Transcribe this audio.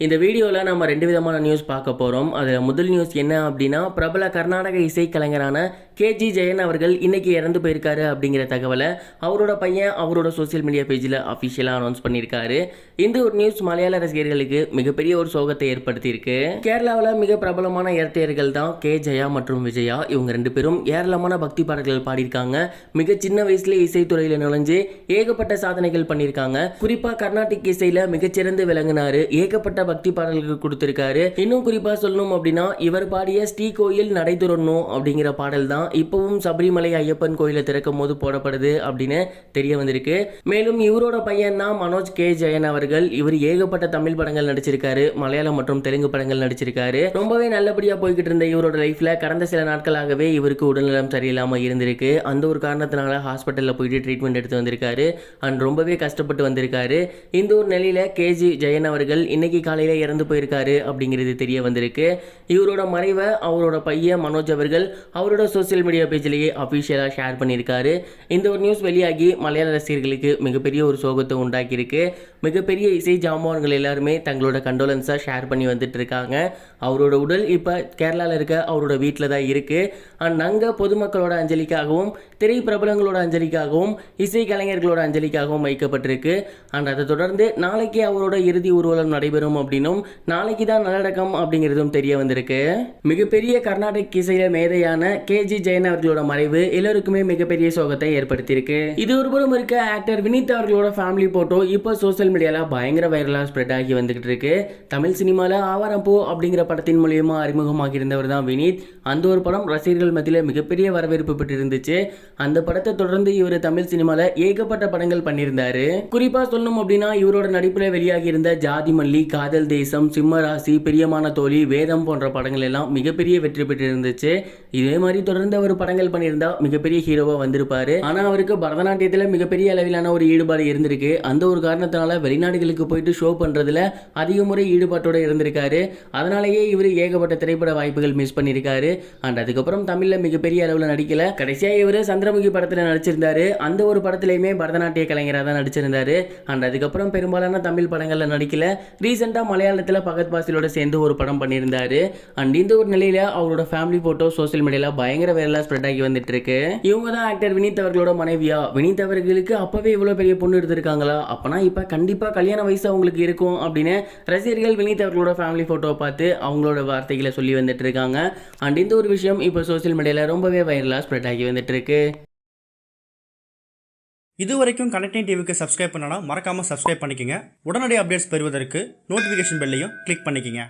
இந்த வீடியோவில் நம்ம ரெண்டு விதமான நியூஸ் பார்க்க போகிறோம் அதில் முதல் நியூஸ் என்ன அப்படின்னா பிரபல கர்நாடக இசைக்கலைஞரான கேஜி ஜெயன் அவர்கள் இன்னைக்கு இறந்து போயிருக்காரு அப்படிங்கிற தகவலை அவரோட பையன் அவரோட சோஷியல் மீடியா பேஜில் அஃபிஷியலாக அனௌன்ஸ் பண்ணியிருக்காரு. இந்த ஒரு நியூஸ் மலையாள ரசிகர்களுக்கு மிகப்பெரிய ஒரு சோகத்தை ஏற்படுத்தியிருக்கு. கேரளாவில் மிக பிரபலமான இரட்டையர்கள் தான் கே ஜெயா மற்றும் விஜயா. இவங்க ரெண்டு பேரும் ஏராளமான பக்தி பாடல்கள் பாடியிருக்காங்க. மிக சின்ன வயசுல இசைத்துறையில் நுழைஞ்சு ஏகப்பட்ட சாதனைகள் பண்ணியிருக்காங்க. குறிப்பாக கர்நாடிக் இசையில் மிகச்சிறந்து விளங்கினாரு. ஏகப்பட்ட பக்தி பாடல்கள் கொடுத்திருக்காரு. இன்னும் குறிப்பாக சொல்லணும் அப்படின்னா இவர் பாடிய ஸ்ரீ கோயில் நடை துறணும் அப்படிங்கிற பாடல் தான் இப்பவும் சபரிமலை ஐயப்பன் கோயிலை திறக்கும் போது போடப்படுது அப்படின்னு தெரிய வந்திருக்கு. மேலும் இவரோட பையன் தான் மனோஜ் கே. ஜெயன் அவர்கள். இவர் ஏகப்பட்ட தமிழ் படங்கள் நடிச்சிருக்காரு. மலையாளம் மற்றும் தெலுங்கு படங்கள் நடிச்சிருக்காரு. ரொம்பவே நல்லபடியா போய்கிட்டு இருந்த இவரோட லைஃப்ல கடந்த சில நாட்களாகவே இவருக்கு உடல்நலம் சரியில்லாமல் இருந்திருக்கு. அந்த ஒரு காரணத்தினால ஹாஸ்பிட்டலில் போயிட்டு ட்ரீட்மெண்ட் எடுத்து வந்திருக்காரு. அண்ட் ரொம்பவே கஷ்டப்பட்டு வந்திருக்காரு. இந்த ஒரு நிலையில கேஜி ஜெயன் அவர்கள் இன்னைக்கு காலையில இறந்து போயிருக்காரு அப்படிங்கிறது தெரிய வந்திருக்கு. இவரோட மறைவை அவரோட பையன் மனோஜ் அவர்கள் அவரோட சோசியல் மீடியா பேஜ்லேயே அஃபிஷியலாக ஷேர் பண்ணியிருக்காரு. இந்த ஒரு நியூஸ் வெளியாகி மலையாள ரசிகர்களுக்கு மிகப்பெரிய ஒரு சோகத்தை உண்டாக்கியிருக்கு. மிகப்பெரிய இசை ஜாமான்கள் எல்லாருமே தங்களோட கண்டோலன்ஸாக ஷேர் பண்ணி வந்துட்டு இருக்காங்க அவரோட உடல் இப்போ கேரளாவில் இருக்க அவரோட வீட்டில் தான் இருக்குது அண்ட் அங்கே பொதுமக்களோட அஞ்சலிக்காகவும் திரை பிரபலங்களோட அஞ்சலிக்காகவும் இசை கலைஞர்களோட அஞ்சலிக்காகவும் வைக்கப்பட்டிருக்கு. அண்ட் அதை தொடர்ந்து நாளைக்கு அவரோட இறுதி ஊர்வலம் நடைபெறும் அப்படின்னும் நாளைக்கு தான் நல்லடக்கம் அப்படிங்கிறதும் தெரிய வந்திருக்கு. மிகப்பெரிய கர்நாடக இசையில மேதையான கேஜி ஜெயன் அவர்களோட மறைவு எல்லோருக்குமே மிகப்பெரிய சோகத்தை ஏற்படுத்தியிருக்கு. இது ஒருபுறம் இருக்க ஆக்டர் வினித் அவர்களோட ஃபேமிலி போட்டோ இப்போ சோஷியல் மீடியால பயங்கர வைரலாக ஸ்ப்ரெட் ஆகி வந்துகிட்டு இருக்கு தமிழ் சினிமால ஆவாரம் பூ அப்படிங்கிற படத்தின் மூலியமா அறிமுகமாக இருந்தவர் தான் வினித். அந்த ஒரு படம் ரசிகர்கள் மத்தியில் மிகப்பெரிய வரவேற்பு பெற்று இருந்துச்சு அந்த படத்தை தொடர்ந்து இவர் தமிழ் சினிமால ஏகப்பட்ட படங்கள் பண்ணியிருந்தாரு. குறிப்பா சொல்லணும் அப்படின்னா இவரோட நடிப்புல வெளியாகி இருந்த ஜாதி மல்லி காதல் தேசம் சிம்மராசி பிரியமான தோழி வேதம் போன்ற படங்கள் எல்லாம் மிகப்பெரிய வெற்றி பெற்று இருந்துச்சு இதே மாதிரி தொடர்ந்து ஒரு படங்கள் பண்ணியிருந்தா மிகப்பெரிய ஹீரோவா வந்திருப்பாரு. ஆனா அவருக்கு பரதநாட்டியத்துல மிகப்பெரிய அளவிலான ஒரு ஈடுபாடு இருந்திருக்கு. அந்த ஒரு காரணத்தினால வெளிநாடுகளுக்கு போயிட்டு ஷோ பண்றதுல அதிக முறை ஈடுபாட்டோட இருந்திருக்காரு. அதனாலேயே இவர் ஏகப்பட்ட திரைப்பட வாய்ப்புகள் மிஸ் பண்ணியிருக்காரு. அண்ட் அதுக்கப்புறம் தமிழ்ல மிகப்பெரிய அளவில் நடிக்கல. கடைசியாக இவர் சந்திரமுகி படத்தில் நடிச்சிருந்தாரு. அந்த ஒரு படத்திலையுமே பரதநாட்டிய கலைஞராக தான் நடிச்சிருந்தாரு. அண்ட் அதுக்கப்புறம் பெரும்பாலான தமிழ் படங்களில் நடிக்கல. ரீசெண்டாக மலையாளத்தில் பகத் பாசிலோட சேர்ந்து ஒரு படம் பண்ணியிருந்தாரு. அண்ட் இந்த ஒரு நிலையில் அவரோட ஃபேமிலி ஃபோட்டோ சோஷியல் மீடியாவில் பயங்கர எல்லாம் ஸ்ப்ரெட் ஆகி வந்துட்டு இருக்கு இவங்க தான் ஆக்டர் வினீத் அவர்களோட மனைவியா? வினீத் அவர்களுக்கு அப்பவே இவ்வளவு பெரிய பொண்ணு எடுத்திருக்காங்களா? அப்பனா இப்ப கண்டிப்பா கல்யாண வயசு அவங்களுக்கு இருக்கும் அப்படின்னு ரசிகர்கள் வினீத் அவர்களோட ஃபேமிலி போட்டோவை பார்த்து அவங்களோட வார்த்தைகளை சொல்லி வந்துட்டு இருக்காங்க அண்ட் இந்த ஒரு விஷயம் இப்போ சோஷியல் மீடியால ரொம்பவே வைரலா ஸ்ப்ரெட் ஆகி வந்துட்டு இருக்கு இது வரைக்கும் கனெக்டிங் டிவிக்கு சப்ஸ்கிரைப் பண்ணனா மறக்காமல் சப்ஸ்கிரைப் பண்ணிக்கங்க. உடனடி அப்டேட்ஸ் பெறுவதற்கு நோட்டிஃபிகேஷன் பெல்லையும் கிளிக் பண்ணிக்கங்க.